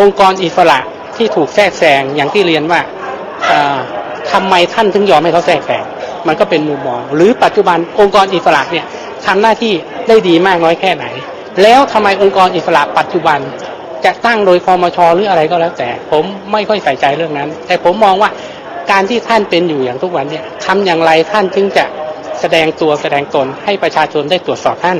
องค์กรอิสระที่ถูกแทรกแซงอย่างที่เรียนว่าเอ่อทำไมท่านถึงยอมให้เขาแทรกแซงมันก็เป็นมุมมอง หรือปัจจุบันองค์กรอิสระเนี่ยทำหน้าที่ได้ดีมากน้อยแค่ไหน แล้วทำไมองค์กรอิสระปัจจุบันจะตั้งโดยคอมชหรืออะไรก็แล้วแต่ ผมไม่ค่อยใส่ใจเรื่องนั้น แต่ผมมองว่าการที่ท่านเป็นอยู่อย่างทุกวันเนี่ยทำอย่างไรท่านจึงจะแสดงตัวแสดงตนให้ประชาชนได้ตรวจสอบท่าน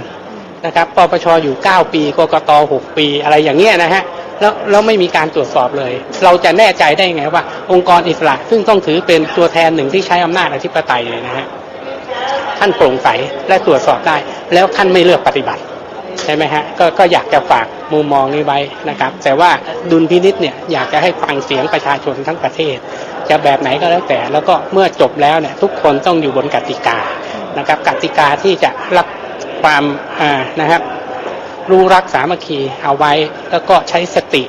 นะครับปปชอยู่ 9 ปีกกต6ปีอะไรอย่างเงี้ยนะฮะ แล้วแล้วไม่มีการตรวจสอบเลย เราจะแน่ใจได้ไงว่า องค์กรอิสระ ซึ่งต้องถือเป็นตัวแทนหนึ่งที่ใช้อำนาจอธิปไตยเลยนะฮะท่านโปร่งใสและตรวจสอบได้ แล้วท่านไม่เลือกปฏิบัติใช่ไหมฮะก็ก็อยากจะฝากมุมมองนี้ไว้นะครับ แต่ว่าดุลพินิษเนี่ยอยากจะให้ฟังเสียงประชาชนทั้งประเทศ จะแบบไหนก็แล้วแต่ แล้วก็เมื่อจบแล้วเนี่ยทุกคนต้องอยู่บนกติกานะครับกติกาที่จะรับความอ่านะครับ รู้รักสามัคคีเอาไว้ แล้วก็ใช้สติ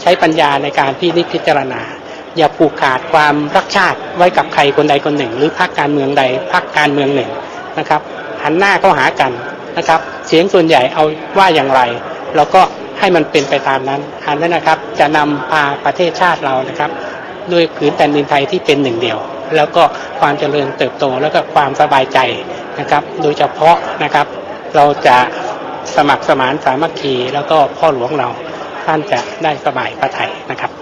ใช้ปัญญาในการพินิจพิจารณา อย่าผูกขาดความรักชาติไว้กับใครคนใดคนหนึ่ง หรือพรรคการเมืองใดพรรคการเมืองหนึ่งนะครับหันหน้าเข้าหากันนะครับ เสียงส่วนใหญ่เอาว่าอย่างไร แล้วก็ให้มันเป็นไปตามนั้นอันนั้นนะครับจะนำพาประเทศชาติเรานะครับ ด้วยผืนแผ่นดินไทยที่เป็นหนึ่งเดียว แล้วก็ความเจริญเติบโตแล้วก็ความสบายใจนะครับ โดยเฉพาะนะครับ เราจะ สมัครสมานสามัคคี แล้วก็พ่อหลวงเราท่านจะได้สบายพระไทยนะครับ